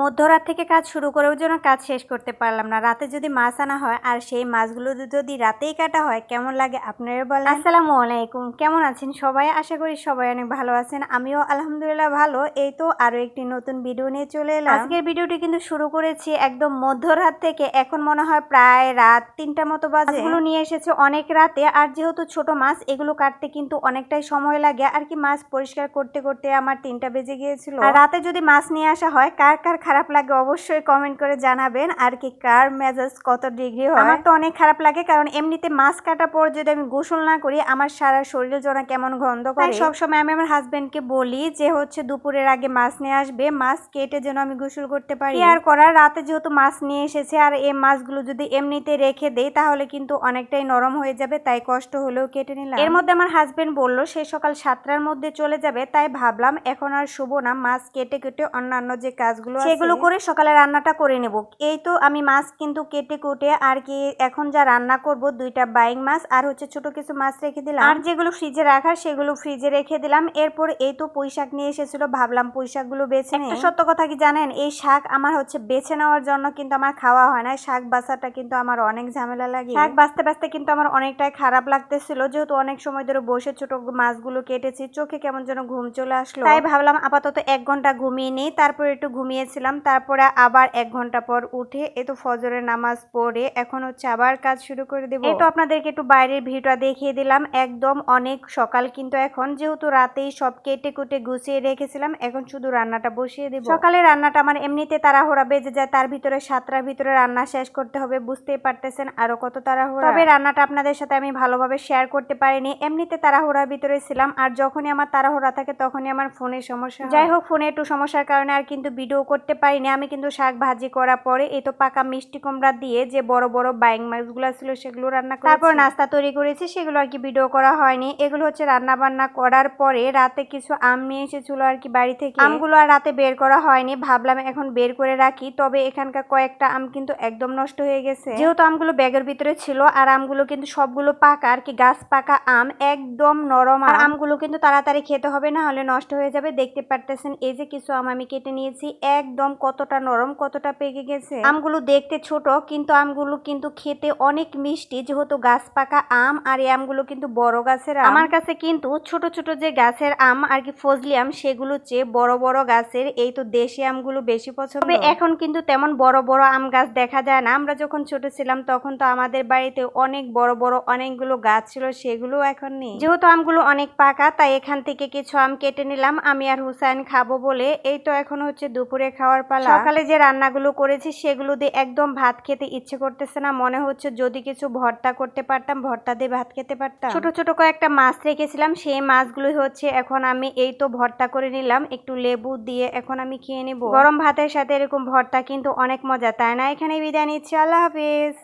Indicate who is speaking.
Speaker 1: মধ্যরাত থেকে কাজ শুরু করেও যেন কাজ শেষ করতে পারলাম না। রাতে যদি মাছ আনা হয় আর সেই মাছগুলো যদি রাতেই কাটা হয় কেমন লাগে আপনারা বলেন? আসসালামু আলাইকুম। কেমন আছেন সবাই? আশা করি সবাই অনেক ভালো আছেন। আমিও আলহামদুলিল্লাহ ভালো। এই তো আরও একটি নতুন ভিডিও নিয়ে চলে এলাম। আজকের ভিডিওটি কিন্তু শুরু করেছি একদম মধ্যরাত থেকে। এখন মনে হয় প্রায় রাত তিনটা মতো বাজে। এগুলো নিয়ে এসেছে অনেক রাতে। আর যেহেতু ছোট মাছ এগুলো কাটতে কিন্তু অনেকটাই সময় লাগে। আর কি মাছ পরিষ্কার করতে করতে আমার তিনটা বেজে গিয়েছিল। আর রাতে যদি মাছ নিয়ে আসা হয় কার কার খারাপ লাগে অবশ্যই কমেন্ট করে জানাবেন। আর কি কার মেজাজ কত ডিগ্রি হয়? আমার তো অনেক খারাপ লাগে কারণ এমনিতে মাছ কাটার পর যদি আমি গোসল না করি আমার সারা শরীর যেন কেমন গন্ধ করে। সবসময় আমি আমার হাজবেন্ডকে বলি যে হচ্ছে দুপুরের আগে মাছ নিয়ে আসবে মাছ কেটে যেন আমি গোসল করতে পারি। আর করার? রাতে যেহেতু মাছ নিয়ে এসেছে আর এই মাছগুলো যদি এমনিতে রেখে দেই তাহলে কিন্তু অনেকটাই নরম হয়ে যাবে তাই কষ্ট হলেও কেটে নিলাম। এর মধ্যে আমার হাজবেন্ড বলল সে সকাল সাতটার মধ্যে চলে যাবে তাই ভাবলাম এখন আর শুভ না মাছ কেটে কেটে অন্যান্য যে কাজগুলো আছে, সেগুলো করে সকালে রান্নাটা করে নেব। এই তো আমি মাছ কিন্তু কেটে কুটে আর কি এখন যা রান্না করব দুইটা বাইং মাছ আর হচ্ছে ছোট কিছু মাছ রেখে দিলাম। আর যেগুলো ফ্রিজে রাখার সেগুলো ফ্রিজে রেখে দিলাম। এরপর এই তো পুঁই শাক নিয়ে এসেছিল ভাবলাম পুঁই শাকগুলো বেছে নেই। একটা সত্য কথা কি জানেন? এই শাক আমার হচ্ছে বেছে নেওয়ার জন্য কিন্তু আমার খাওয়া হয় না। শাক বাসাটা কিন্তু আমার অনেক ঝামেলা লাগে। শাক বাছতে বাছতে কিন্তু আমার অনেকটাই খারাপ লাগতেছিল। যেহেতু অনেক সময় ধরে বসে ছোট মাছগুলো কেটেছি চোখে কেমন যেন ঘুম চলে আসলো। তাই ভাবলাম আপাতত এক ঘণ্টা ঘুমিয়ে নিই তারপরে একটু ঘুমিয়েছিলাম তারপরে আবার এক ঘণ্টা পর উঠে এই তো ফজরের নামাজ পড়ে এখন হচ্ছে আবার কাজ শুরু করে দেবো। এই তো আপনাদেরকে একটু বাইরের ভিউটা দেখিয়ে দিলাম। একদম অনেক সকাল কিন্তু এখন যেহেতু রাতেই সব কেটে কুটে গুছিয়ে রেখেছিলাম এখন শুধু রান্নাটা বসিয়ে দেবো। সকালে রান্নাটা আমার এমনিতে তাড়াহুড়া বেজে যায় তার ভিতরে সাতটার ভিতরে রান্না শেষ করতে হবে বুঝতেই পারতেছেন আরও কত তাড়াহুড়া। তবে রান্নাটা আপনাদের সাথে আমি ভালোভাবে শেয়ার করতে পারিনি এমনিতে তাড়াহুড়ার ভিতরে ছিলাম আর যখনই আমার তাড়াহুড়া থাকে তখনই আমার ফোনের সমস্যা যাই হোক ফোনে একটু সমস্যার কারণে আর কিন্তু ভিডিও করতে পারিনি। আমি কিন্তু শাক ভাজি করার পরে এই তো পাকা মিষ্টি কুমড়া দিয়ে যে বড় বড় বাইং মাছগুলো ছিল সেগুলো রান্না তারপর নাস্তা তৈরি করেছি সেগুলো আর কি ভিডিও করা হয়নি। এগুলো হচ্ছে রান্না বান্না করার পরে রাতে কিছু আম নিয়ে এসেছিল আর কি বাড়ি থেকে। আমগুলো আর রাতে বের করা হয়নি ভাবলাম এখন বের করে রাখি। তবে এখানকার কয়েকটা আম কিন্তু একদম নষ্ট হয়ে গেছে। যেহেতু আমগুলো ব্যাগের ভিতরে ছিল আর আমগুলো কিন্তু সবগুলো পাকা আর কি গাছ পাকা আম একদম নরম আর আমগুলো কিন্তু তাড়াতাড়ি খেতে হবে না হলে নষ্ট হয়ে যাবে। দেখতে পারতেছেন এই যে কিছু আম আমি কেটে নিয়েছি একদম কতটা নরম কতটা পেকে গেছে। আমগুলো দেখতে ছোট কিন্তু আমগুলো কিন্তু খেতে অনেক মিষ্টি যেহেতু গাছ পাকা আম আর এই আমগুলো কিন্তু বড় গাছের আমার কাছে কিন্তু ছোট ছোট যে গাছের আম আর কি ফজলি আম সেগুলো চেয়ে বড় বড় গাছের এই তো দেশি আমগুলো বেশি পছন্দ। তবে এখন কিন্তু তেমন বড় বড় আম গাছ দেখা যায় না। আমরা যখন ছোট ছিলাম তখন তো আমাদের বাড়িতে অনেক বড় বড় অনেকগুলো গাছ ছিল সেগুলো এখন নেই। যেহেতু আমগুলো অনেক পাকা তাই এখান থেকে কিছু আম কেটে নিলাম। আমি আর হুসাইন খাব বলে এই তো এখন হচ্ছে দুপুরে খাওয়ার পালা। সকালে যে রান্নাগুলো করেছি সেগুলো দিয়ে একদম ভাত খেতে ইচ্ছে করতেছে না। মনে হচ্ছে যদি কিছু ভর্তা করতে পারতাম ভর্তা দিয়ে ভাত খেতে পারতাম। ছোট ছোট কয়েকটা মাছ রেখেছিলাম। সেই মাছগুলো হচ্ছে এখন আমি এই তো ভর্তা করে নিলাম। একটু লেবু দিয়ে এখন আমি খেয়ে নেব। গরম ভাতের সাথে এরকম ভর্তা কিন্তু অনেক মজা। তাই না? এখানে বিদায় নিচ্ছি। আল্লাহ হাফিজ।